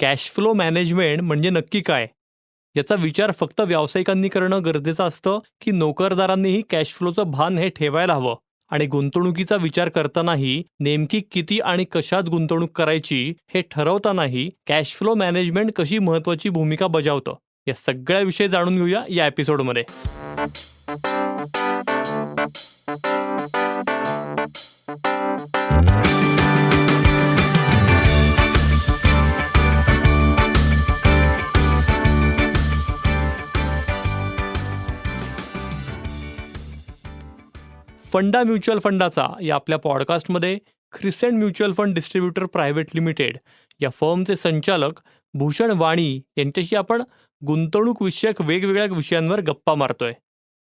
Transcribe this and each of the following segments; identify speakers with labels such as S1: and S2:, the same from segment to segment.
S1: Cash flow management म्हणजे नक्की काय? याचा विचार फक्त व्यावसायिकांनी करणं गरजेचं असतं की नोकरदारांनीही कॅश फ्लोचं भान हे ठेवायला हवं? आणि गुंतवणुकीचा विचार करतानाही नेमकी किती आणि कशात गुंतवणूक करायची हे ठरवतानाही कॅश फ्लो मॅनेजमेंट कशी महत्वाची भूमिका बजावतं? या सगळ्या विषयी जाणून घेऊया या एपिसोडमध्ये. फंडा म्युच्युअल फंडाचा या आपल्या पॉडकास्टमध्ये Crescent mutual fund distributor private limited या फर्मचे संचालक भूषण वाणी यांच्याशी आपण गुंतवणूक विषयक वेगवेगळ्या विषयांवर गप्पा मारतोय.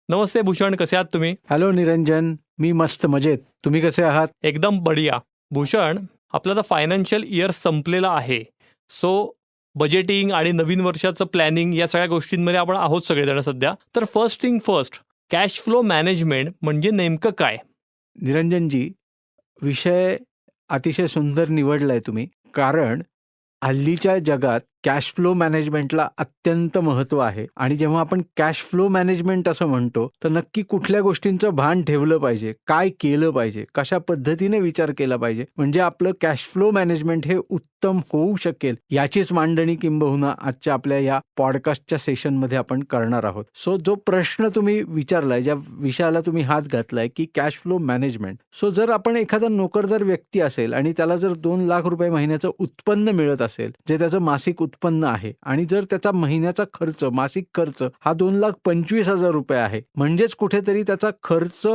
S1: नमस्ते भूषण कसे आहात तुम्ही?
S2: हॅलो निरंजन मी मस्त मजेत. तुम्ही कसे आहात?
S1: एकदम बढिया. भूषण आपलं आता फायनान्शियल इयर संपलेलं आहे. सो बजेटिंग आणि नवीन वर्षाचं प्लॅनिंग या सगळ्या गोष्टींमध्ये आपण आहोत सगळेजण सध्या. तर first thing first cash flow management म्हणजे नेमकं काय?
S2: निरंजनजी विषय अतिशय सुंदर निवडलाय तुम्ही. कारण हल्लीच्या जगात कॅश फ्लो मॅनेजमेंटला अत्यंत महत्त्व आहे. आणि जेव्हा आपण कॅश फ्लो मॅनेजमेंट असं म्हणतो तर नक्की कुठल्या गोष्टींचं भान ठेवलं पाहिजे काय केलं पाहिजे कशा पद्धतीने विचार केला पाहिजे म्हणजे आपलं कॅश फ्लो मॅनेजमेंट हे उत्तम होऊ शकेल याचीच मांडणी किंबहुना आजच्या आपल्या या पॉडकास्टच्या सेशनमध्ये आपण करणार आहोत. सो जो प्रश्न तुम्ही विचारलाय ज्या विषयाला तुम्ही हात घातलाय की कॅश फ्लो मॅनेजमेंट सो जर आपण एखादा नोकरदार व्यक्ती असेल आणि त्याला जर दोन लाख रुपये महिन्याचं उत्पन्न मिळत असेल जे त्याचं मासिक उत्पन्न आहे. आणि जर त्याचा महिन्याचा खर्च मासिक खर्च हा दोन लाख पंचवीस हजार रुपये आहे म्हणजेच कुठेतरी त्याचा खर्च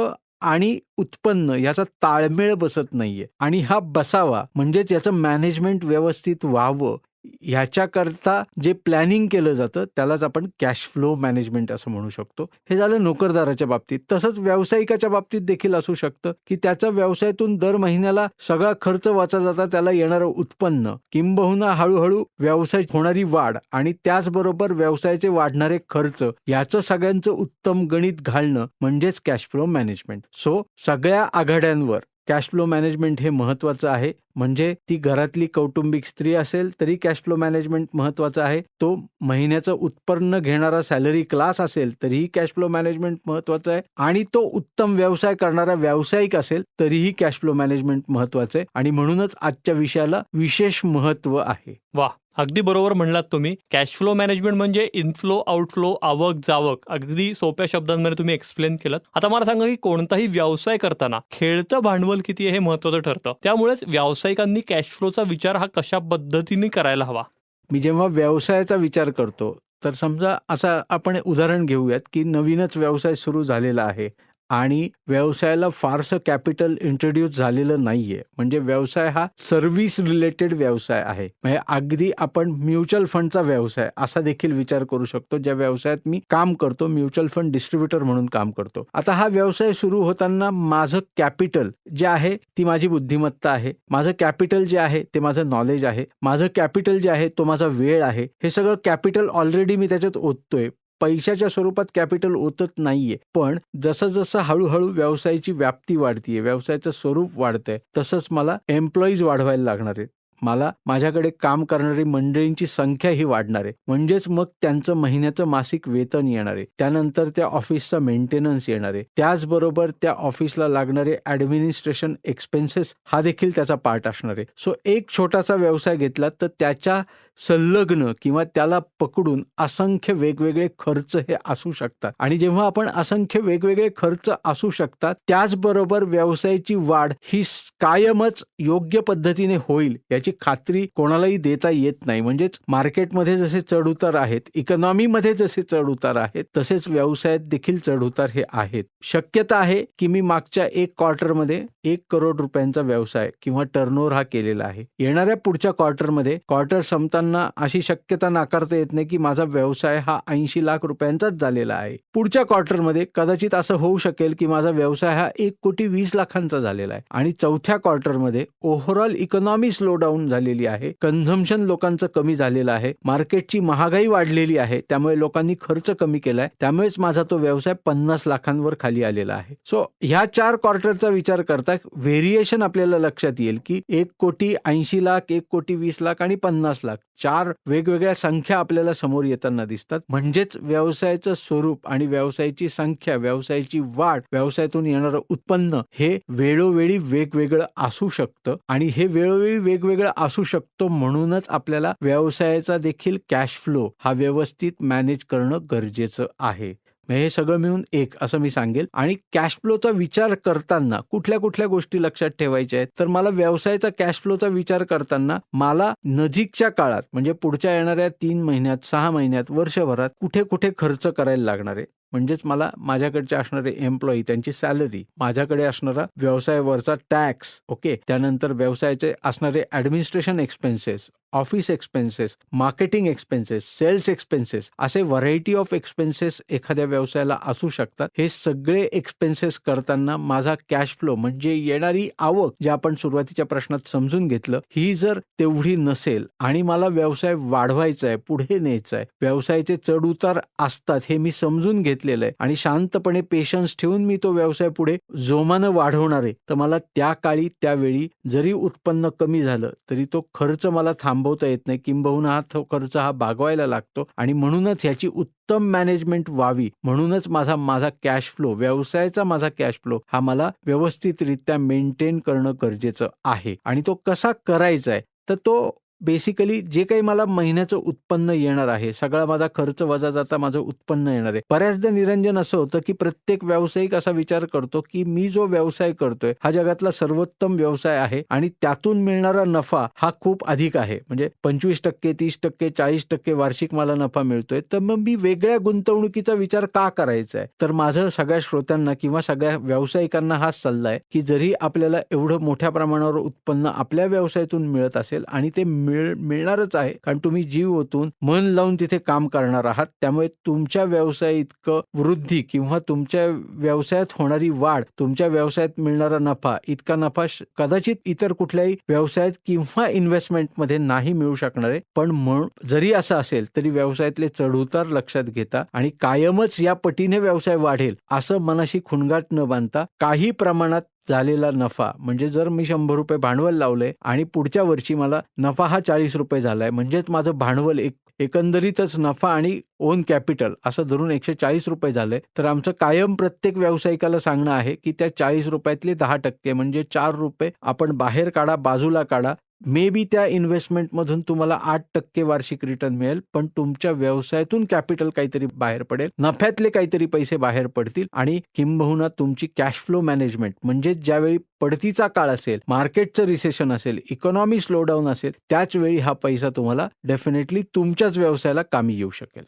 S2: आणि उत्पन्न याचा ताळमेळ बसत नाहीये. आणि हा बसावा म्हणजेच याचं मॅनेजमेंट व्यवस्थित व्हावं ह्याच्याकरता जे प्लॅनिंग केलं जातं त्यालाच आपण कॅश फ्लो मॅनेजमेंट असं म्हणू शकतो. हे झालं नोकरदाराच्या बाबतीत. तसंच व्यावसायिकाच्या बाबतीत देखील असू शकतं की त्याच्या व्यवसायातून दर महिन्याला सगळा खर्च वाचा जाता त्याला येणारं उत्पन्न. किंबहुना हळूहळू व्यवसाय होणारी वाढ आणि त्याचबरोबर व्यवसायाचे वाढणारे खर्च याचं सगळ्यांचं उत्तम गणित घालणं म्हणजेच कॅश फ्लो मॅनेजमेंट सो सगळ्या आघाड्यांवर कॅश फ्लो मॅनेजमेंट हे महत्वाचं आहे. म्हणजे ती घरातली कौटुंबिक स्त्री असेल तरी कॅश फ्लो मॅनेजमेंट महत्वाचं आहे. तो महिन्याचं उत्पन्न घेणारा सॅलरी क्लास असेल तरीही कॅश फ्लो मॅनेजमेंट महत्वाचं आहे. आणि तो उत्तम व्यवसाय करणारा व्यावसायिक असेल तरीही कॅश फ्लो मॅनेजमेंट महत्वाचं आहे. आणि म्हणूनच आजच्या विषयाला विशेष महत्त्व आहे.
S1: वा अगदी बरोबर म्हणलात तुम्ही. कॅश फ्लो मॅनेजमेंट म्हणजे इनफ्लो आउटफ्लो आवक जावक. अगदी सोप्या शब्दांमध्ये तुम्ही एक्सप्लेन केलं आता मला सांगा की कोणताही व्यवसाय करताना खेळतं भांडवल किती आहे हे महत्वाचं ठरतं? त्यामुळेच व्यावसायिकांनी कॅश फ्लोचा विचार हा कशा पद्धतीने करायला हवा?
S2: मी जेव्हा व्यवसायाचा विचार करतो तर समजा असा आपण उदाहरण घेऊयात की नवीनच व्यवसाय सुरू झालेला आहे. आणि व्यवसायाला फारसं कॅपिटल इंट्रोड्यूस झालेलं नाहीये. म्हणजे व्यवसाय हा सर्व्हिस रिलेटेड व्यवसाय आहे. म्हणजे अगदी आपण म्युच्युअल फंडचा व्यवसाय असा देखील विचार करू शकतो ज्या व्यवसायात मी काम करतो म्युच्युअल फंड डिस्ट्रीब्युटर म्हणून काम करतो. आता हा व्यवसाय सुरू होताना माझं कॅपिटल जे आहे ती माझी बुद्धिमत्ता आहे. माझं कॅपिटल जे आहे ते माझं नॉलेज आहे. माझं कॅपिटल जे आहे तो माझा वेळ आहे. हे सगळं कॅपिटल ऑलरेडी मी त्याच्यात ओततोय. पैशाच्या स्वरूपात कॅपिटल ओतत नाहीये. पण जसं जसं हळूहळू व्यवसायाची व्याप्ती वाढतीये व्यवसायाचं स्वरूप वाढतंय तसंच मला एम्प्लॉईज वाढवायला लागणार आहेत. मला माझ्याकडे काम करणारी मंडळींची संख्या ही वाढणार आहे. म्हणजेच मग त्यांचं महिन्याचं मासिक वेतन येणार आहे. त्यानंतर त्या ऑफिसचा मेंटेनन्स येणार आहे. त्याचबरोबर त्या ऑफिसला लागणारे ऍडमिनिस्ट्रेशन एक्सपेन्सेस हा देखील त्याचा पार्ट असणार आहे. सो एक छोटासा व्यवसाय घेतला तर त्याच्या संलग्न किंवा त्याला पकडून असंख्य वेगवेगळे खर्च हे असू शकतात. आणि जेव्हा आपण असंख्य वेगवेगळे खर्च असू शकतात त्याचबरोबर व्यवसायाची वाढ ही कायमच योग्य पद्धतीने होईल याची खात्री कोणालाही देता येत नाही. म्हणजेच मार्केटमध्ये जसे चढउतार आहेत इकॉनॉमीमध्ये जसे चढउतार आहेत तसेच व्यवसायात देखील चढउतार हे आहेत. शक्यता आहे की मी मागच्या एक क्वार्टरमध्ये एक करोड रुपयांचा व्यवसाय किंवा टर्नओव्हर हा केलेला आहे. येणाऱ्या पुढच्या क्वार्टरमध्ये क्वार्टर संपताना अशी शक्यता नाकारता येत नाही की माझा व्यवसाय हा ऐंशी लाख रुपयांचाच झालेला आहे. पुढच्या क्वार्टरमध्ये कदाचित असं होऊ शकेल की माझा व्यवसाय हा एक कोटी वीस लाखांचा झालेला आहे. आणि चौथ्या क्वार्टरमध्ये ओव्हरऑल इकॉनॉमी स्लो डाऊन झालेली आहे. कन्झम्पन लोकांचं कमी झालेलं आहे. मार्केटची महागाई वाढलेली आहे. त्यामुळे लोकांनी खर्च कमी केलाय. त्यामुळेच माझा तो व्यवसाय पन्नास लाखांवर खाली आलेला आहे. सो ह्या चार क्वार्टरचा विचार करता व्हेरिएशन आपल्याला लक्षात येईल की एक कोटी ऐंशी लाख एक कोटी वीस लाख आणि पन्नास लाख. चार वेगवेगळ्या संख्या आपल्याला समोर येताना दिसतात. म्हणजेच व्यवसायाचं स्वरूप आणि व्यवसायाची संख्या व्यवसायाची वाढ व्यवसायातून येणारं उत्पन्न हे वेळोवेळी वेगवेगळं असू शकतं. आणि हे वेळोवेळी वेगवेगळं असू शकतो म्हणूनच आपल्याला व्यवसायाचा देखील कॅश फ्लो हा व्यवस्थित मॅनेज करणं गरजेचं आहे. हे सगळं मिळून एक असं मी सांगेल. आणि कॅश फ्लोचा विचार करताना कुठल्या कुठल्या गोष्टी लक्षात ठेवायच्या आहेत? तर मला व्यवसायाचा कॅश फ्लोचा विचार करताना मला नजीकच्या काळात म्हणजे पुढच्या येणाऱ्या तीन महिन्यात सहा महिन्यात वर्षभरात कुठे कुठे खर्च करायला लागणार आहे? म्हणजेच मला माझ्याकडचे असणारे एम्प्लॉई त्यांची सॅलरी माझ्याकडे असणारा व्यवसायावरचा टॅक्स ओके त्यानंतर व्यवसायाचे असणारे administration expenses office expenses marketing expenses sales expenses असे व्हरायटी ऑफ एक्सपेन्सेस एखाद्या व्यवसायाला असू शकतात. हे सगळे एक्सपेन्सेस करताना माझा कॅश फ्लो म्हणजे येणारी आवक जे आपण सुरुवातीच्या प्रश्नात समजून घेतलं ही जर तेवढी नसेल आणि मला व्यवसाय वाढवायचा आहे पुढे न्यायचा आहे व्यवसायाचे चढ उतार असतात हे मी समजून घेतलेलं आहे आणि शांतपणे पेशन्स ठेवून मी तो व्यवसाय पुढे जोमानं वाढवणार आहे. तर मला त्या काळी त्यावेळी जरी उत्पन्न कमी झालं तरी तो खर्च मला थांबवता येत नाही. किंबहुना हा तो खर्च हा भागवायला लागतो. आणि म्हणूनच ह्याची उत्तम मॅनेजमेंट व्हावी. म्हणूनच माझा माझा कॅश फ्लो व्यवसायाचा माझा कॅश फ्लो हा मला व्यवस्थितरित्या मेंटेन करणं गरजेचं आहे. आणि तो कसा करायचा आहे तर तो बेसिकली जे काही मला महिन्याचं उत्पन्न येणार आहे सगळा माझा खर्च वजा जाता माझं उत्पन्न येणार आहे. बऱ्याचदा निरंजन असं होतं की प्रत्येक व्यावसायिक असा विचार करतो की मी जो व्यवसाय करतोय हा जगातला सर्वोत्तम व्यवसाय आहे आणि त्यातून मिळणारा नफा हा खूप अधिक आहे. म्हणजे पंचवीस टक्के तीस टक्के चाळीस टक्के वार्षिक मला नफा मिळतोय. तर मग मी वेगळ्या गुंतवणुकीचा विचार का करायचा आहे? तर माझं सगळ्या श्रोत्यांना किंवा सगळ्या व्यावसायिकांना हाच सल्ला आहे की जरी आपल्याला एवढं मोठ्या प्रमाणावर उत्पन्न आपल्या व्यवसायातून मिळत असेल आणि ते मिळ मिळणारच आहे. कारण तुम्ही जीव ओतून मन लावून तिथे काम करणार आहात. त्यामुळे तुमच्या व्यवसाय इतकं वृद्धी किंवा तुमच्या व्यवसायात होणारी वाढ तुमच्या व्यवसायात मिळणारा नफा इतका नफा श- कदाचित इतर कुठल्याही व्यवसायात किंवा इन्व्हेस्टमेंटमध्ये नाही मिळू शकणार आहे. पण म्हणून जरी असं असेल तरी व्यवसायातले चढउतार लक्षात घेता आणि कायमच या पटीने व्यवसाय वाढेल असं मनाशी खुणगाट न बांधता काही प्रमाणात झालेला नफा. म्हणजे जर मी शंभर रुपये भांडवल लावले आणि पुढच्या वर्षी मला नफा हा चाळीस रुपये झालाय म्हणजेच माझं भांडवल एक एकंदरीतच नफा आणि ओन कॅपिटल असं धरून एकशे चाळीस रुपये झाले तर आमचं कायम प्रत्येक व्यावसायिकाला सांगणं आहे की त्या चाळीस रुपयातले दहा टक्के म्हणजे चार रुपये आपण बाहेर काढा बाजूला काढा मे बी त्या इन्व्हेस्टमेंटमधून तुम्हाला आठ टक्के वार्षिक रिटर्न मिळेल पण तुमच्या व्यवसायातून कॅपिटल काहीतरी बाहेर पडेल. नफ्यातले काहीतरी पैसे बाहेर पडतील आणि किंबहुना तुमची कॅश फ्लो मॅनेजमेंट म्हणजे ज्यावेळी पडतीचा काळ असेल मार्केटचं रिसेशन असेल इकॉनॉमी स्लोडाऊन असेल त्याच वेळी हा पैसा तुम्हाला डेफिनेटली तुमच्याच व्यवसायाला कामी येऊ शकेल.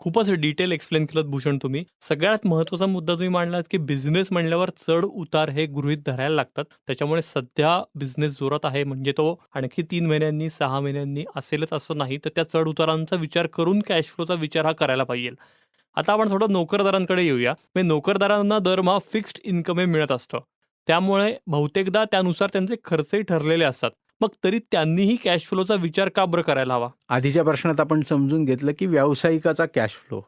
S1: खूपच डिटेल एक्सप्लेन केलं भूषण तुम्ही. सगळ्यात महत्त्वाचा मुद्दा तुम्ही मांडलात की बिझनेस म्हणल्यावर चढ उतार हे गृहीत धरायला लागतात. त्याच्यामुळे सध्या बिझनेस जोरात आहे म्हणजे तो आणखी तीन महिन्यांनी सहा महिन्यांनी असेलच असं नाही तर त्या चढ उतारांचा विचार करून कॅश फ्लोचा विचार हा करायला पाहिजे. आता आपण थोडं नोकरदारांकडे येऊया. म्हणजे नोकरदारांना दरमहा फिक्स्ड इन्कम हे मिळत असतं. त्यामुळे बहुतेकदा त्यानुसार त्यांचे खर्चही ठरलेले असतात. मग तरी त्यांनीही कॅश फ्लोचा विचार का बरं करायला हवा?
S2: आधीच्या प्रश्नात आपण समजून घेतलं की व्यावसायिकाचा कॅश फ्लो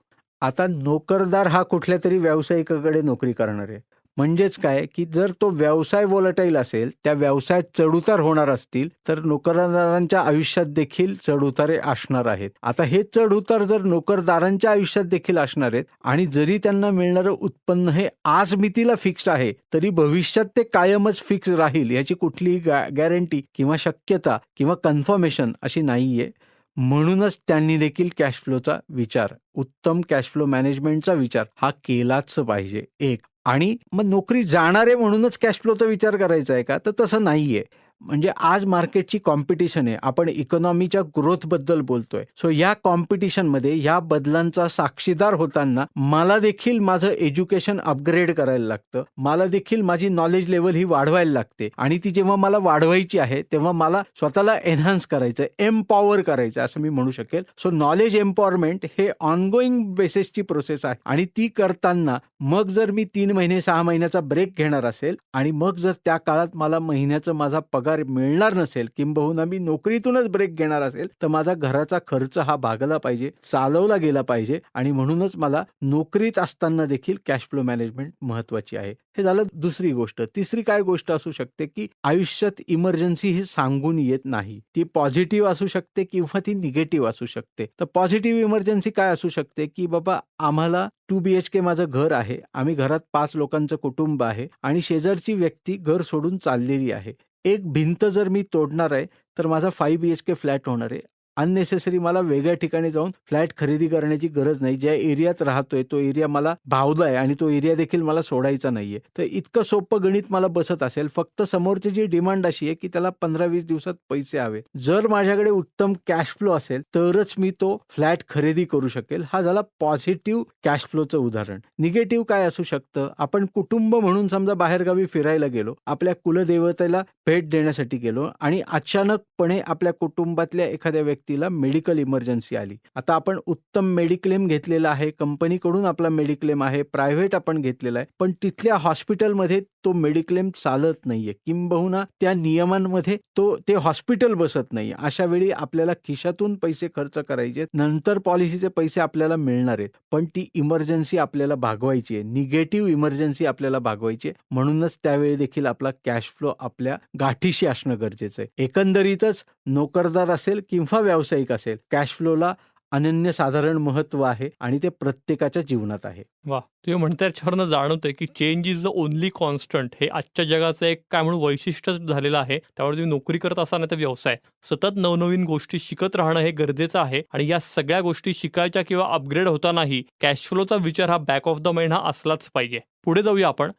S2: आता नोकरदार हा कुठल्या तरी व्यावसायिकाकडे नोकरी करणार. आहे म्हणजेच काय की जर तो व्यवसाय वॉलटाईल असेल त्या व्यवसायात चढउतार होणार असतील तर नोकरदारांच्या आयुष्यात देखील चढउतारे असणार आहेत. आता हे चढउतार जर नोकरदारांच्या आयुष्यात देखील असणार आहेत आणि जरी त्यांना मिळणारं उत्पन्न हे आज मितीला फिक्स आहे तरी भविष्यात ते कायमच फिक्स राहील याची कुठलीही गॅरंटी किंवा शक्यता किंवा कन्फर्मेशन अशी नाहीये. म्हणूनच त्यांनी देखील कॅश फ्लोचा विचार उत्तम कॅश फ्लो मॅनेजमेंटचा विचार हा केलाच पाहिजे. एक. आणि मग नोकरी जाणारे म्हणूनच कॅश फ्लोचा विचार करायचा आहे का? तर तसं नाहीये. म्हणजे आज मार्केटची कॉम्पिटिशन आहे. आपण इकॉनॉमीच्या ग्रोथबद्दल बोलतोय. सो या कॉम्पिटिशनमध्ये या बदलांचा साक्षीदार होताना मला देखील माझं एज्युकेशन अपग्रेड करायला लागतं. मला देखील माझी नॉलेज लेवल ही वाढवायला लागते. आणि ती जेव्हा मला वाढवायची आहे तेव्हा मला स्वतःला एन्हान्स करायचं एम्पॉवर करायचं असं मी म्हणू शकेल. सो नॉलेज एम्पॉवरमेंट हे ऑनगोईंग बेसिसची प्रोसेस आहे. आणि ती करताना मग जर मी तीन महिने सहा महिन्याचा ब्रेक घेणार असेल आणि मग जर त्या काळात मला महिन्याचा माझा पगार पगार मिळणार नसेल किंबहुना मी नोकरीतूनच ब्रेक घेणार असेल तर माझा घराचा खर्च हा भागला पाहिजे चालवला गेला पाहिजे आणि म्हणूनच मला नोकरीत असताना देखील कॅश फ्लो मॅनेजमेंट महत्वाची आहे. हे झालं दुसरी गोष्ट. तिसरी काय गोष्ट असू शकते की आयुष्यात इमर्जन्सी ही सांगून येत नाही. ती पॉझिटिव्ह असू शकते किंवा ती निगेटिव्ह असू शकते. तर पॉझिटिव्ह इमर्जन्सी काय असू शकते की बाबा आम्हाला टू बी एच के माझं घर आहे आम्ही घरात पाच लोकांचं कुटुंब आहे आणि शेजारची व्यक्ती घर सोडून चाललेली आहे. एक भिंत जर मी तोडणार आहे तर माझा five B H K flat होणार आहे. अननेसेसरी मला वेगळ्या ठिकाणी जाऊन फ्लॅट खरेदी करण्याची गरज नाही. ज्या एरियात राहतोय तो एरिया मला भावलाय आणि तो एरिया देखील मला सोडायचा नाहीये. तर इतकं सोपं गणित मला बसत असेल. फक्त समोरची जी डिमांड अशी आहे की त्याला पंधरा वीस दिवसात पैसे हवे. जर माझ्याकडे उत्तम कॅश फ्लो असेल तरच मी तो फ्लॅट खरेदी करू शकेल. हा झाला पॉझिटिव्ह कॅश फ्लोचं उदाहरण. निगेटिव्ह काय असू शकतं? आपण कुटुंब म्हणून समजा बाहेरगावी फिरायला गेलो आपल्या कुलदेवतेला भेट देण्यासाठी गेलो आणि अचानकपणे आपल्या कुटुंबातल्या एखाद्या व्यक्ती व्यक्तीला मेडिकल इमर्जन्सी आली. आता आपण उत्तम मेडिक्लेम घेतलेला आहे कंपनीकडून आपला मेडिक्लेम आहे प्रायव्हेट आपण घेतलेला आहे पण तिथल्या हॉस्पिटलमध्ये तो मेडिक्लेम चालत नाहीये. किंबहुना त्या नियमांमध्ये तो ते हॉस्पिटल बसत नाही अशा वेळी आपल्याला खिशातून पैसे खर्च करायचे नंतर पॉलिसीचे पैसे आपल्याला मिळणार आहेत. पण ती इमर्जन्सी आपल्याला भागवायची आहे. निगेटिव्ह इमर्जन्सी आपल्याला भागवायची आहे. म्हणूनच त्यावेळी देखील आपला कॅश फ्लो आपल्या गाठीशी असणं गरजेचं आहे. एकंदरीतच नोकरदार असेल किंवा व्यावसायिक असेल कॅश फ्लोला अनन्यसाधारण महत्त्व आहे आणि ते प्रत्येकाच्या जीवनात आहे.
S1: वा तुम्ही म्हणता याच्यावरनं जाणवतंय की change is the only constant हे आजच्या जगाचं एक काय म्हणून वैशिष्ट्य झालेलं आहे त्यामुळे तुम्ही नोकरी करत असाल तर व्यवसाय. सतत नवनवीन गोष्टी शिकत राहणं हे गरजेचं आहे आणि या सगळ्या गोष्टी शिकायच्या किंवा अपग्रेड होतानाही कॅश फ्लोचा विचार हा बॅक ऑफ द माइंड हा असलाच पाहिजे. पुढे जाऊया आपण.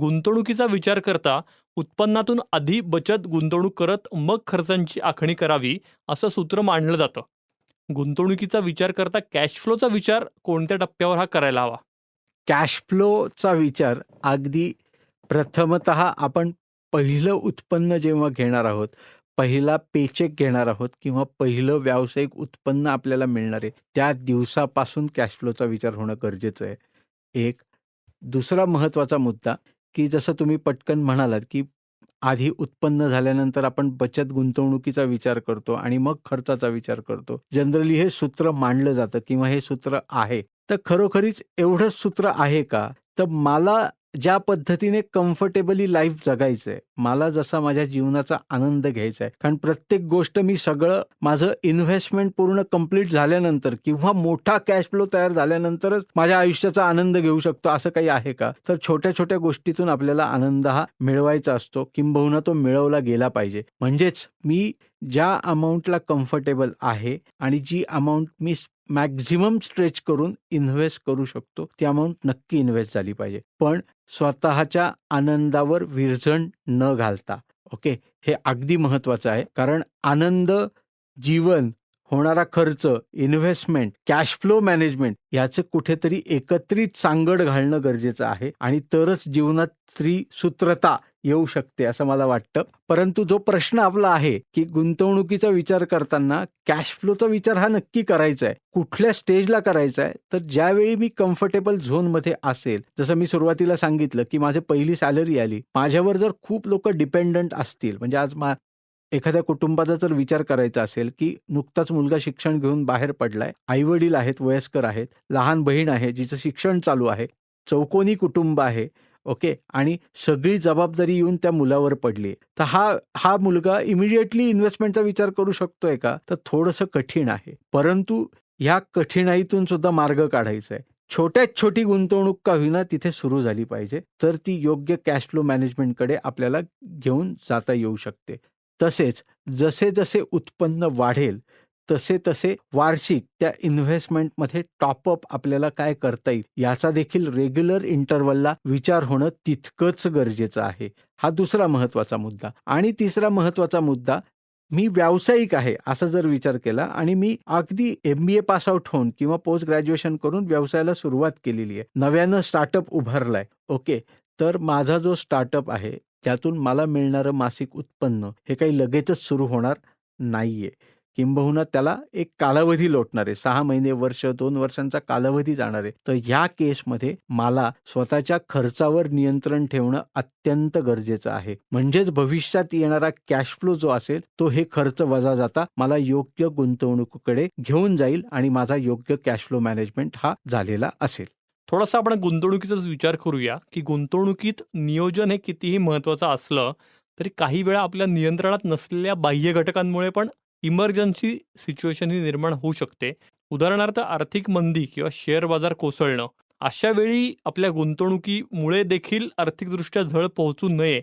S1: गुंतवणुकीचा विचार करता उत्पन्नातून आधी बचत गुंतवणूक करत मग खर्चांची आखणी करावी असं सूत्र मांडलं जातं. गुंतवणुकीचा विचार करता कॅश फ्लोचा विचार कोणत्या टप्प्यावर हा करायला हवा?
S2: कॅश फ्लोचा विचार अगदी प्रथमत आपण पहिलं उत्पन्न जेव्हा घेणार आहोत पहिला पेचेक घेणार आहोत किंवा पहिलं व्यावसायिक उत्पन्न आपल्याला मिळणार आहे त्या दिवसापासून कॅश फ्लोचा विचार होणं गरजेचं आहे. एक. दुसरा महत्त्वाचा मुद्दा की जसं तुम्ही पटकन म्हणालात की आधी उत्पन्न झाल्यानंतर आपण बचत गुंतवणुकीचा विचार करतो आणि मग खर्चाचा विचार करतो. जनरली हे सूत्र मांडलं जातं किंवा हे सूत्र आहे. तर खरोखरीच एवढंच सूत्र आहे का? तर मला ज्या पद्धतीने कम्फर्टेबली लाईफ जगायचंय मला जसा माझ्या जीवनाचा आनंद घ्यायचा आहे कारण प्रत्येक गोष्ट मी सगळं माझं इन्व्हेस्टमेंट पूर्ण कंप्लीट झाल्यानंतर किंवा मोठा कॅश फ्लो तयार झाल्यानंतरच माझ्या आयुष्याचा आनंद घेऊ शकतो असं काही आहे का? तर छोट्या छोट्या गोष्टीतून आपल्याला आनंद हा मिळवायचा असतो किंबहुना तो मिळवला गेला पाहिजे. म्हणजेच मी ज्या अमाऊंटला कम्फर्टेबल आहे आणि जी अमाऊंट मी मॅक्झिमम स्ट्रेच करून इन्व्हेस्ट करू शकतो ती अमाऊंट नक्की इन्व्हेस्ट झाली पाहिजे. पण स्वतःच्या आनंदावर विरजण न घालता. ओके? हे अगदी महत्वाचं आहे. कारण आनंद जीवन होणारा खर्च इन्व्हेस्टमेंट कॅश फ्लो मॅनेजमेंट याचं कुठेतरी एकत्रित सांगड घालणं गरजेचं आहे. आणि तरच जीवनात त्रिसूत्रता येऊ शकते असं मला वाटतं. परंतु जो प्रश्न आपला आहे की गुंतवणुकीचा विचार करताना कॅश फ्लोचा विचार हा नक्की करायचा आहे. कुठल्या स्टेजला करायचा आहे? तर ज्यावेळी मी कम्फर्टेबल झोनमध्ये असेल जसं मी सुरुवातीला सांगितलं की माझी पहिली सॅलरी आली माझ्यावर जर खूप लोक डिपेंडंट असतील म्हणजे आज मा एखाद्या कुटुंबाचा जर विचार करायचा असेल की नुकताच मुलगा शिक्षण घेऊन बाहेर पडलाय आई वडील आहेत वयस्कर आहेत लहान बहीण आहे जिचं शिक्षण चालू आहे चौकोनी कुटुंब आहे ओके? आणि सगळी जबाबदारी येऊन त्या मुलावर पडली. तर हा हा मुलगा इमिडिएटली इन्व्हेस्टमेंटचा विचार करू शकतोय का? तर थोडंसं कठीण आहे. परंतु ह्या कठीणाईतून सुद्धा मार्ग काढायचा आहे. छोट्यात छोटी गुंतवणूक का होईना तिथे सुरू झाली पाहिजे. तर ती योग्य कॅश फ्लो मॅनेजमेंटकडे आपल्याला घेऊन जाता येऊ शकते. तसेच जसे जसे उत्पन्न वाढेल तसे तसे वार्षिक त्या इन्व्हेस्टमेंटमध्ये टॉपअप आपल्याला काय करता येईल? याचा देखील रेग्युलर इंटरवलला विचार होणं तितकंच गरजेचं आहे. हा दुसरा महत्त्वाचा मुद्दा. आणि तिसरा महत्त्वाचा मुद्दा मी व्यावसायिक आहे असा जर विचार केला आणि मी अगदी M B A pass out होऊन किंवा पोस्ट ग्रॅज्युएशन करून व्यवसायाला सुरुवात केलेली आहे. नव्यानं स्टार्टअप उभारलाय. ओके तर माझा जो स्टार्टअप आहे त्यातून मला मिळणारं मासिक उत्पन्न हे काही लगेचच सुरू होणार नाहीये. किंबहुना त्याला एक कालावधी लोटणार आहे सहा महिने वर्ष दोन वर्षांचा कालावधी जाणार. आहे तर ह्या केसमध्ये मला स्वतःच्या खर्चावर नियंत्रण ठेवणं अत्यंत गरजेचं आहे. म्हणजेच भविष्यात येणारा कॅश फ्लो जो असेल तो हे खर्च वजा जाता मला योग्य गुंतवणुकीकडे घेऊन जाईल आणि माझा योग्य कॅश फ्लो मॅनेजमेंट हा झालेला असेल.
S1: थोडासा आपण गुंतवणुकीचाच विचार करूया की गुंतवणुकीत नियोजन हे कितीही महत्त्वाचं असलं तरी काही वेळा आपल्या नियंत्रणात नसलेल्या बाह्य घटकांमुळे पण इमर्जन्सी सिच्युएशन ही निर्माण होऊ शकते. उदाहरणार्थ आर्थिक मंदी किंवा शेअर बाजार कोसळणं. अशा वेळी आपल्या गुंतवणुकीमुळे देखील आर्थिकदृष्ट्या झळ पोहोचू नये.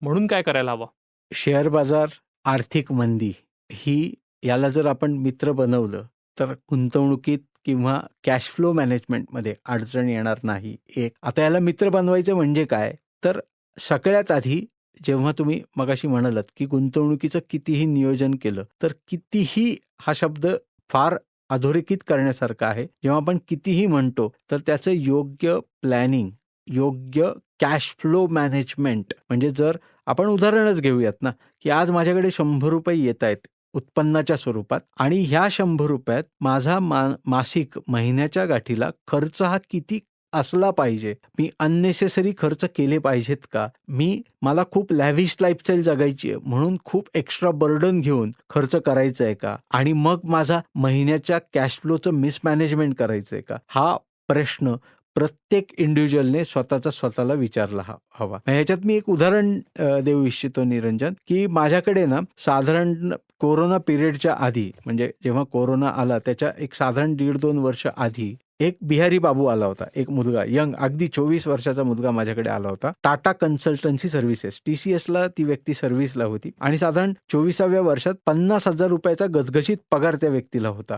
S1: म्हणून काय करायला हवं?
S2: शेअर बाजार आर्थिक मंदी ही याला जर आपण मित्र बनवलं तर गुंतवणुकीत किंवा कॅश फ्लो मॅनेजमेंटमध्ये अडचण येणार नाही. एक आता याला मित्र बनवायचं म्हणजे काय? तर सगळ्यात आधी जेव्हा तुम्ही मगाशी म्हणालात की गुंतवणुकीचं कितीही नियोजन केलं तर कितीही हा शब्द फार अधोरेखित करण्यासारखा आहे. जेव्हा आपण कितीही म्हणतो तर त्याचं योग्य प्लॅनिंग योग्य कॅश फ्लो मॅनेजमेंट म्हणजे जर आपण उदाहरणच घेऊयात ना की आज माझ्याकडे शंभर रुपये येत आहेत उत्पन्नाच्या स्वरूपात आणि ह्या शंभर रुपयात माझा मा मासिक महिन्याच्या गाठीला खर्च हा किती असला पाहिजे. मी अननेसेसरी खर्च केले पाहिजेत का? मी मला खूप लॅव्हिश लाईफस्टाईल जगायची आहे म्हणून खूप एक्स्ट्रा बर्डन घेऊन खर्च करायचा आहे का? आणि मग माझा महिन्याच्या कॅश फ्लोचं मिसमॅनेजमेंट करायचं आहे का? हा प्रश्न प्रत्येक इंडिव्हिज्युअलने स्वतःचा स्वतःला विचारला हा हवा. ह्याच्यात मी एक उदाहरण देऊ इच्छितो निरंजन की माझ्याकडे ना साधारण कोरोना पिरियडच्या आधी म्हणजे जेव्हा कोरोना आला त्याच्या एक साधारण दीड दोन वर्ष आधी एक बिहारी बाबू आला होता एक मुलगा यंग अगदी चोवीस वर्षाचा मुलगा माझ्याकडे आला होता. टाटा कन्सल्टन्सी सर्व्हिसेस टीसीएस ला ती व्यक्ती सर्व्हिसला होती आणि साधारण चोवीसाव्या वर्षात पन्नास हजार रुपयाचा गजगशीत पगार त्या व्यक्तीला होता.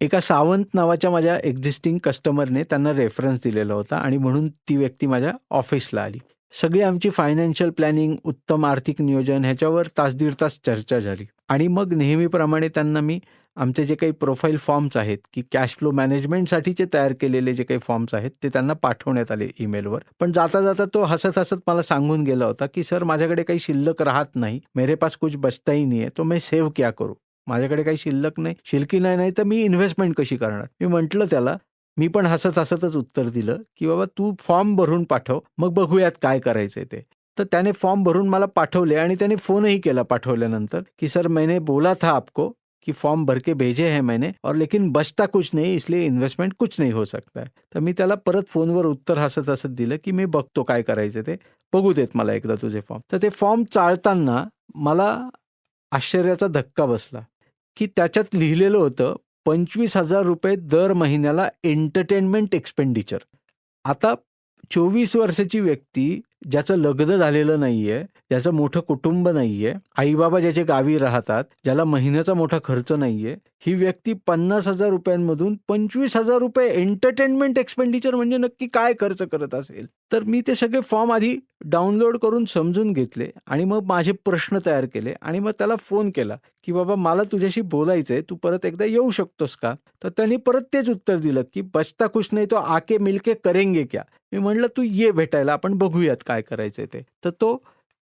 S2: एका सावंत नावाच्या माझ्या एक्झिस्टिंग कस्टमरने त्यांना रेफरन्स दिलेला होता आणि म्हणून ती व्यक्ती माझ्या ऑफिसला आली. सगळी आमची फायनान्शियल प्लॅनिंग उत्तम आर्थिक नियोजन ह्याच्यावर तास दीड तास चर्चा झाली. आणि मग नेहमीप्रमाणे त्यांना मी आमचे जे काही प्रोफाईल फॉर्म्स आहेत की कॅश फ्लो मॅनेजमेंटसाठीचे तयार केलेले जे काही फॉर्म्स आहेत ते त्यांना पाठवण्यात आले ईमेलवर पण जाता जाता तो हसत हसत मला सांगून गेला होता की सर माझ्याकडे काही शिल्लक राहत नाही मेरे पास कुछ बचता ही नाही आहे तो मी सेव्ह क्या करू? माझ्याकडे काही शिल्लक नाही शिल्की नाही नाही तर मी इन्व्हेस्टमेंट कशी करणार? मी म्हटलं त्याला मी पण हसत हसतच उत्तर दिलं की बाबा तू फॉर्म भरून पाठव मग बघूयात काय करायचंय ते. तर त्याने फॉर्म भरून मला पाठवले आणि त्याने फोनही केला पाठवल्यानंतर की सर मैंने बोला था आपको कि फॉर्म भर के भेजे हैं मैंने और लेकिन बचता कुछ नहीं इसलिए इन्व्हेस्टमेंट कुछ नाही हो सकता है। तर मी त्याला परत फोनवर उत्तर हसत हसत दिलं की मी बघतो काय करायचं ते बघू देत मला एकदा तुझे फॉर्म तर ते फॉर्म चाळताना मला आश्चर्याचा धक्का बसला की त्याच्यात लिहिलेलं होतं पंचवीस हजार रुपये दर महिन्याला एंटरटेनमेंट एक्सपेंडिचर आता चोवीस वर्षाची व्यक्ती ज्याचं लग्न झालेलं नाहीये ज्याचं मोठं कुटुंब नाहीये आईबाबा ज्याचे गावी राहतात ज्याला महिन्याचा मोठा खर्च नाहीये ही व्यक्ती पन्नास हजार रुपयांमधून पंचवीस हजार रुपये एंटरटेनमेंट एक्सपेंडिचर म्हणजे नक्की काय खर्च करत असेल? तर मी ते सगळे फॉर्म आधी डाउनलोड करून समजून घेतले आणि मग माझे प्रश्न तयार केले आणि मग त्याला फोन केला की बाबा मला तुझ्याशी बोलायचंय तू परत एकदा येऊ शकतोस का? तर त्यांनी परत तेच उत्तर दिलं की बचता खुश नाही तो आके मिलके करेंगे क्या? मी म्हणलं तू ये भेटायला आपण बघूयात काय करायचंय ते? तर तो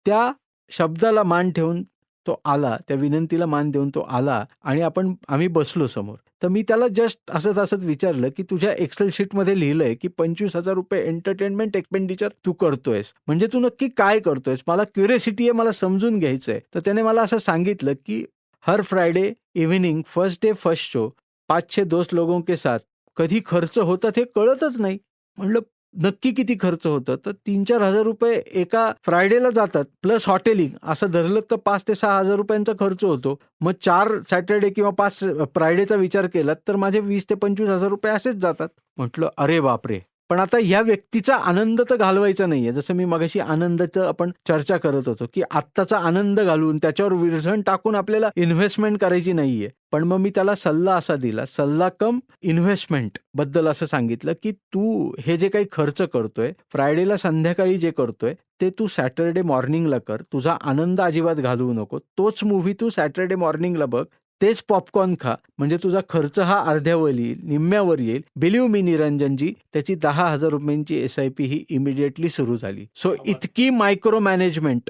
S2: त्या शब्दाला मान ठेवून तो आला त्या विनंतीला मान देऊन तो आला आणि आपण आम्ही बसलो समोर. तर मी त्याला जस्ट असंच असंच विचारलं की तुझ्या एक्सेल शीटमध्ये लिहिलंय की पंचवीस हजार रुपये एंटरटेनमेंट एक्सपेंडिचर तू करतोयस. म्हणजे तू नक्की काय करतोयस? मला क्युरिसिटी आहे मला समजून घ्यायचंय. तर त्याने मला असं सांगितलं की हर Friday evening first day first show पाचशे दोस्त लोगों के साथ. कधी खर्च होतात हे कळतच नाही. म्हणलं नक्की किती खर्च होतं? तर तीन चार हजार रुपये एका फ्रायडेला जातात प्लस हॉटेलिंग असं धरलं तर पाच ते सहा हजार रुपयांचा खर्च होतो. मग चार सॅटर्डे किंवा पाच फ्रायडेचा विचार केला तर माझे वीस ते पंचवीस हजार रुपये असेच जातात. म्हटलं अरे बापरे! पण आता ह्या व्यक्तीचा आनंद तर घालवायचा नाहीये. जसं मी मगाशी आनंदाचं आपण चर्चा करत होतो की आत्ताचा आनंद घालून त्याच्यावर विरझण टाकून आपल्याला इन्व्हेस्टमेंट करायची नाहीये. पण मग मी त्याला सल्ला असा दिला सल्ला कम इन्व्हेस्टमेंटबद्दल असं सांगितलं की तू हे जे काही खर्च करतोय फ्रायडेला संध्याकाळी जे करतोय ते तू सॅटरडे मॉर्निंगला कर. तुझा आनंद अजिबात घालवू नको. तोच मूव्ही तू सॅटरडे मॉर्निंगला बघ. तेच पॉपकॉर्न खा. म्हणजे तुझा खर्च हा अर्ध्यावर येईल निम्म्यावर येईल. बिलीव मी निरंजनजी त्याची दहा हजार रुपयांची एस आय पी ही इमिडिएटली सुरू झाली. सो इतकी मायक्रो मॅनेजमेंट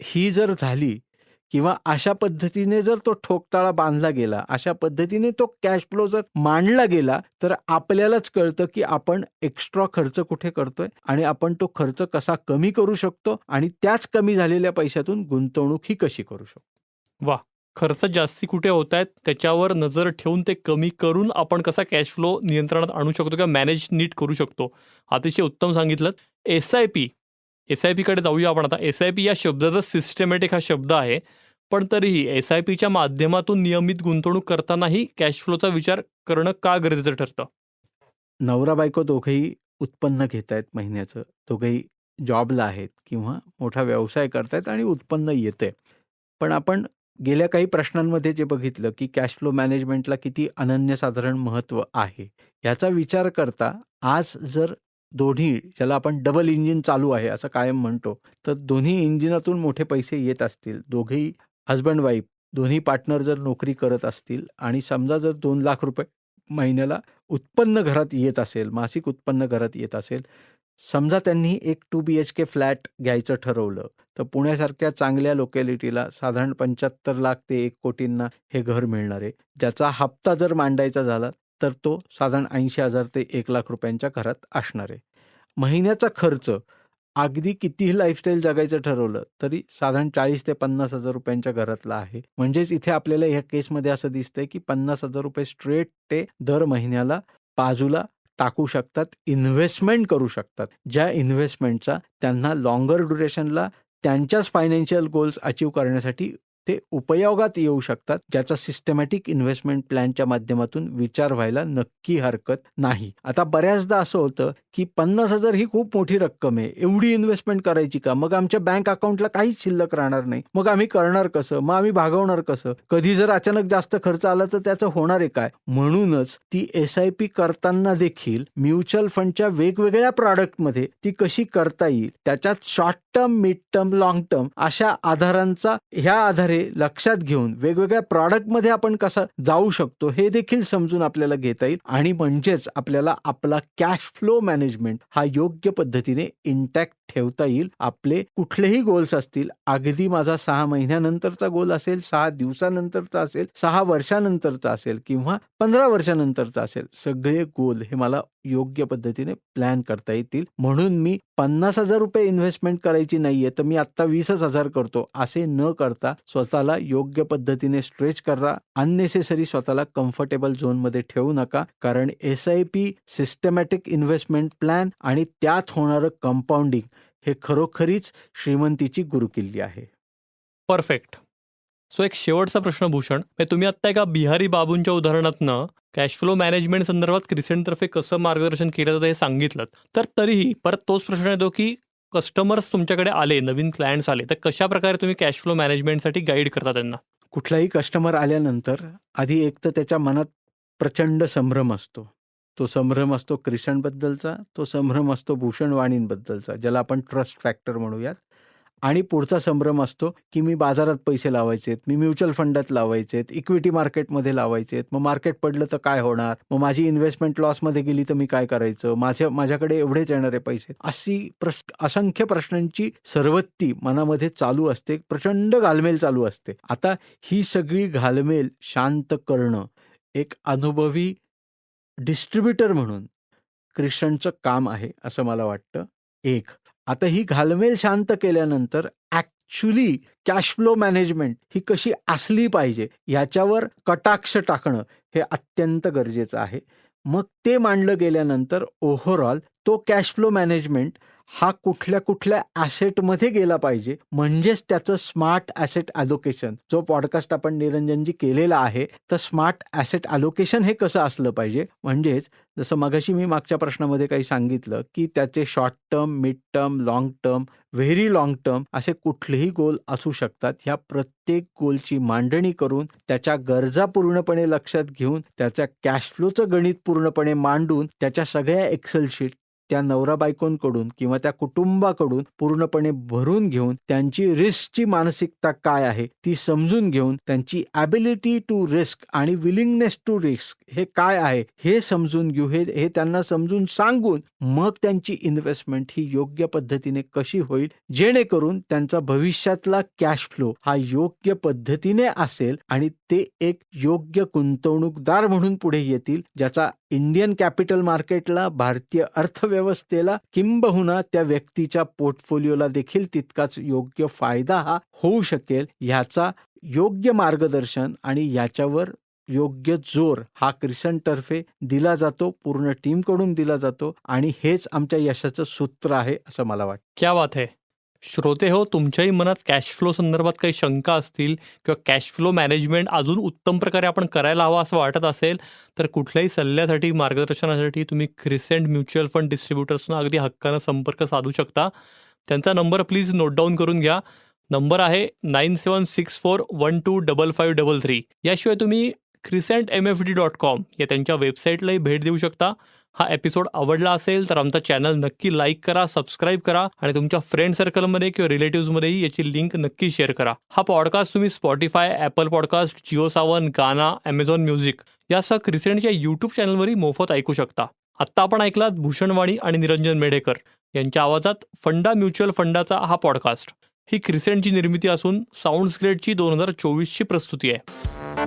S2: ही जर झाली किंवा अशा पद्धतीने जर तो ठोकताळा बांधला गेला अशा पद्धतीने तो कॅश फ्लो जर मांडला गेला तर आपल्यालाच कळतं की आपण एक्स्ट्रा खर्च कुठे करतोय आणि आपण तो खर्च कसा कमी करू शकतो आणि त्याच कमी झालेल्या पैशातून गुंतवणूक ही कशी करू शकतो.
S1: खर्च जास्ती कुठे होत आहेत त्याच्यावर नजर ठेवून ते कमी करून आपण कसा कॅश फ्लो नियंत्रणात आणू शकतो किंवा मॅनेज नीट करू शकतो. अतिशय उत्तम सांगितलं S I P S I पीकडे जाऊया आपण आता. एस आय पी या शब्दाचा सिस्टमॅटिक हा शब्द आहे. पण तरीही एस आय पीच्या माध्यमातून नियमित गुंतवणूक करतानाही कॅश फ्लोचा विचार करणं का गरजेचं ठरतं?
S2: नवरा बायको दोघंही उत्पन्न घेत आहेत महिन्याचं. दोघंही जॉबला आहेत किंवा मोठा व्यवसाय करतायत आणि उत्पन्न येते पण आपण गेल्या काही प्रश्नांमध्ये जे बघितलं की कॅश फ्लो मॅनेजमेंटला किती अनन्यसाधारण महत्त्व आहे याचा विचार करता आज जर दोन्ही ज्याला आपण डबल इंजिन चालू आहे असं कायम म्हणतो तर दोन्ही इंजिनातून मोठे पैसे येत असतील. दोघेही हजबंड वाईफ दोन्ही पार्टनर जर नोकरी करत असतील आणि समजा जर दोन लाख रुपये महिन्याला उत्पन्न घरात येत असेल मासिक उत्पन्न घरात येत असेल समजा त्यांनी एक two B H K flat घ्यायचं ठरवलं तर पुण्यासारख्या चांगल्या लोकॅलिटीला साधारण पंच्याहत्तर लाख ते एक कोटींना हे घर मिळणार आहे. ज्याचा हप्ता जर मांडायचा झाला तर तो साधारण ऐंशी हजार ते एक लाख रुपयांच्या घरात असणार आहे. महिन्याचा खर्च अगदी कितीही लाईफस्टाईल जगायचं ठरवलं तरी साधारण चाळीस ते पन्नास हजार रुपयांच्या घरातला आहे. म्हणजेच इथे आपल्याला ह्या केसमध्ये असं दिसतंय की पन्नास हजार रुपये स्ट्रेट ते दर महिन्याला बाजूला टाकू शकतात इन्व्हेस्टमेंट करू शकतात. ज्या इन्व्हेस्टमेंटचा त्यांना लॉंगर ड्युरेशनला त्यांच्याच फायनान्शियल गोल्स अचीव करण्यासाठी ते उपयोगात येऊ शकतात ज्याचा सिस्टमॅटिक इन्व्हेस्टमेंट प्लॅनच्या माध्यमातून विचार व्हायला नक्की हरकत नाही. आता बऱ्याचदा असं होतं की पन्नास हजार ही खूप मोठी रक्कम आहे. एवढी इन्व्हेस्टमेंट करायची का? मग आमच्या बँक अकाउंटला काहीच शिल्लक राहणार नाही. मग आम्ही करणार कसं? मग आम्ही भागवणार कसं? कधी जर अचानक जास्त खर्च आला तर त्याचं होणार आहे काय? म्हणूनच ती एस आय पी करताना देखील म्युच्युअल फंडच्या वेगवेगळ्या प्रॉडक्टमध्ये ती कशी करता येईल? त्याच्यात short term mid term long term अशा आधारांचा ह्या आधारे लक्षात घेऊन वेगवेगळ्या प्रॉडक्टमध्ये आपण कसा जाऊ शकतो हे देखील समजून आपल्याला घेता येईल. आणि म्हणजेच आपल्याला आपला कॅश फ्लो मॅनेजमेंट हा योग्य पद्धतीने इंटॅक्ट ठेवता येईल. आपले कुठलेही गोल्स असतील अगदी माझा सहा महिन्यानंतरचा गोल असेल सहा दिवसानंतरचा असेल सहा वर्षानंतरचा असेल किंवा पंधरा वर्षानंतरचा असेल सगळे गोल हे मला योग्य पद्धतीने प्लॅन करता येतील. म्हणून मी पन्नास हजार रुपये इन्व्हेस्टमेंट करायची नाहीये तर मी आत्ता वीसच हजार करतो. असे न करता स्वतःला योग्य पद्धतीने स्ट्रेच करा. अननेसेसरी स्वतःला कम्फर्टेबल झोनमध्ये ठेवू नका. कारण S I P systematic investment plan आणि त्यात होणारं कंपाऊंडिंग हे खरोखरीच श्रीमंतीची गुरुकिल्ली आहे.
S1: परफेक्ट सो एक शेवटचा प्रश्न भूषण. म्हणजे तुम्ही आत्ता एका बिहारी बाबूंच्या उदाहरणातनं कॅश फ्लो मॅनेजमेंट संदर्भात क्रिसेंटतर्फे कसं मार्गदर्शन केलं जातं हे सांगितलं. तर तरीही परत तोच प्रश्न येतो की कस्टमर्स तुमच्याकडे आले नवीन क्लायंट्स आले तर कशा प्रकारे तुम्ही कॅश फ्लो मॅनेजमेंटसाठी गाईड करता त्यांना?
S2: कुठलाही कस्टमर आल्यानंतर आधी एक तर त्याच्या मनात प्रचंड संभ्रम असतो. तो संभ्रम असतो क्रिशनबद्दलचा तो संभ्रम असतो भूषण वाणींबद्दलचा ज्याला आपण ट्रस्ट फॅक्टर म्हणूयात. आणि पुढचा संभ्रम असतो की मी बाजारात पैसे लावायचे आहेत मी म्युच्युअल फंडात लावायचे आहेत इक्विटी मार्केटमध्ये लावायचे आहेत मग मार्केट पडलं तर काय होणार? मग माझी इन्व्हेस्टमेंट लॉसमध्ये गेली तर मी काय करायचं? माझ्या माझ्याकडे एवढेच येणारे पैसे अशी प्रश असंख्य प्रश्नांची सर्वत्ती मनामध्ये चालू असते प्रचंड घालमेल चालू असते. आता ही सगळी घालमेल शांत करणं एक अनुभवी डिस्ट्रीब्युटर म्हणून क्रिश्चनचं काम आहे असं मला वाटतं. एक आता ही घालमेल शांत केल्यानंतर ॲक्च्युली कॅश फ्लो मॅनेजमेंट ही कशी असली पाहिजे याच्यावर कटाक्ष टाकणं हे अत्यंत गरजेचं आहे. मग ते मांडलं गेल्यानंतर ओव्हरऑल तो कॅश फ्लो मॅनेजमेंट हा कुठल्या कुठल्या ॲसेटमध्ये गेला पाहिजे म्हणजेच त्याचं स्मार्ट ॲसेट ॲलोकेशन जो पॉडकास्ट आपण निरंजनजी केलेला आहे तर स्मार्ट ॲसेट ॲलोकेशन हे कसं असलं पाहिजे? म्हणजेच जसं मगाशी मी मागच्या प्रश्नामध्ये काही सांगितलं की त्याचे short term mid term long term very long term असे कुठलेही गोल असू शकतात. ह्या प्रत्येक गोलची मांडणी करून त्याच्या गरजा पूर्णपणे लक्षात घेऊन त्याच्या कॅश फ्लोचं गणित पूर्णपणे मांडून त्याच्या सगळ्या एक्सेल शीट त्या नवरा बायकोंकडून किंवा त्या कुटुंबाकडून पूर्णपणे भरून घेऊन त्यांची रिस्कची मानसिकता काय आहे ती समजून घेऊन त्यांची ॲबिलिटी टू रिस्क आणि विलिंगनेस टू रिस्क हे काय आहे हे समजून घेऊ हे हे त्यांना समजून सांगून मग त्यांची इन्व्हेस्टमेंट ही योग्य पद्धतीने कशी होईल जेणेकरून त्यांचा भविष्यातला कॅश फ्लो हा योग्य पद्धतीने असेल आणि ते एक योग्य गुंतवणूकदार म्हणून पुढे येतील ज्याचा इंडियन कॅपिटल मार्केटला भारतीय अर्थ अर्थव्यवस्थेला किंबहुना त्या व्यक्तीच्या पोर्टफोलिओला देखील तितकाच योग्य फायदा हा होऊ शकेल ह्याचा योग्य मार्गदर्शन आणि याच्यावर योग्य जोर हा क्रिसनतर्फे दिला जातो पूर्ण टीमकडून दिला जातो आणि हेच आमच्या यशाचं सूत्र आहे असं मला वाटतं.
S1: क्या बात आहे श्रोते हो तुमच्याही मनात कॅश फ्लो संदर्भात काही शंका असतील किंवा कॅश फ्लो मॅनेजमेंट अजून उत्तम प्रकारे आपण करायला हवा असं वाटत असेल तर कुठल्याही सल्ल्यासाठी मार्गदर्शनासाठी तुम्ही क्रिसेंट म्युच्युअल फंड डिस्ट्रीब्युटर्सना अगदी हक्कानं संपर्क साधू शकता. त्यांचा नंबर प्लीज नोट डाऊन करून घ्या. नंबर आहे nine seven six four one two double five double three. याशिवाय तुम्ही Crescent M F D dot com या त्यांच्या वेबसाईटलाही भेट देऊ शकता. हा एपिसोड आवडला असेल तर आमचा चॅनल नक्की लाईक करा सबस्क्राईब करा आणि तुमच्या फ्रेंड सर्कलमध्ये किंवा रिलेटिव्हजमध्येही याची लिंक नक्की शेअर करा. हा पॉडकास्ट तुम्ही Spotify Apple podcast Jio Saavn Gaana Amazon music यासह क्रिसेंटच्या यूट्यूब चॅनलवरही मोफत ऐकू शकता. आत्ता आपण ऐकलात भूषणवाणी आणि निरंजन मेढेकर. यांच्या आवाजात फंडा म्युच्युअल फंडाचा हा पॉडकास्ट ही क्रिसेंटची निर्मिती असून साऊंड ग्रेडची दोन हजार चोवीसची प्रस्तुती आहे.